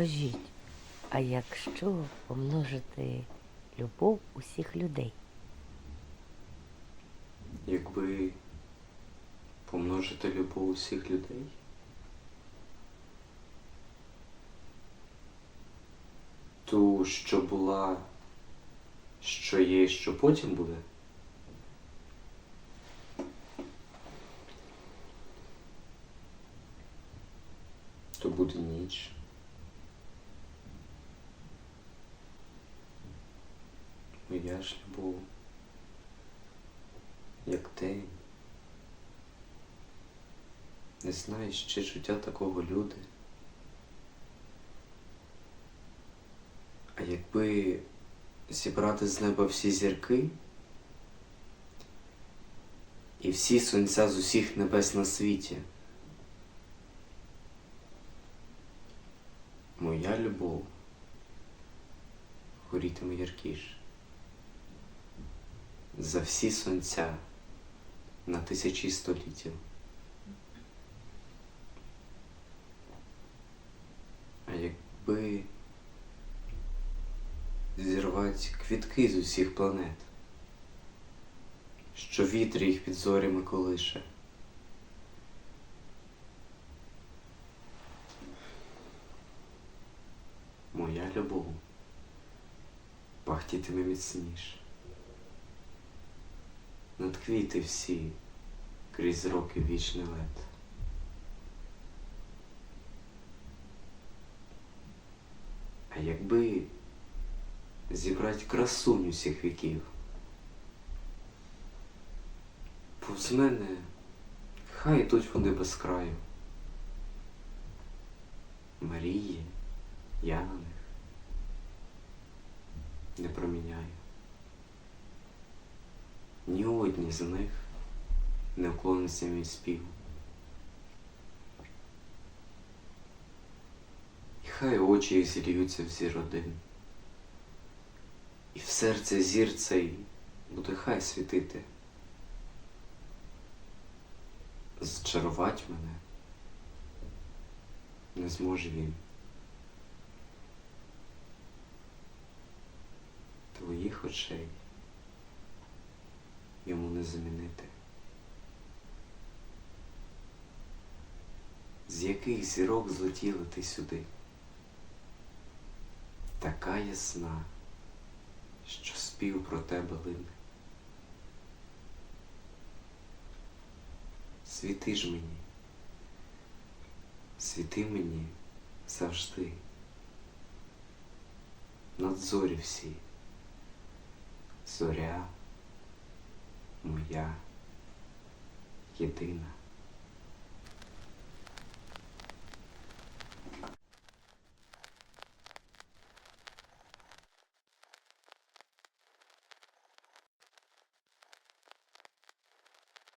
Скажіть, а якщо помножити любов усіх людей? Якби помножити любов усіх людей. Ту, що була, що є, що потім буде. То буде ніч. Моя ж любов як день. Не знаю ще життя такого люди. А якби зібрати з неба всі зірки і всі сонця з усіх небес на світі, моя любов горітиме яркіше за всі сонця на тисячі століттів. А якби зірвати квітки з усіх планет, що вітер їх під зорями колише. Моя любов пахтітиме міцніше. Над квіти всі крізь роки вічний лед. А якби зібрати красунь усіх віків, повз мене хай йдуть вони без краю. Марії, я на них не проміняю. Ні одні з них не вклониться мій спів. І хай очі їх зільються в зір один. І в серце зір цей буде хай світити. Зчарувати мене не зможе він. Твоїх очей не замінити. З яких зірок злетіла ти сюди? Така ясна, що спів про тебе лине. Світи ж мені, світи мені завжди. Над зорі всі, зоря моя єдина.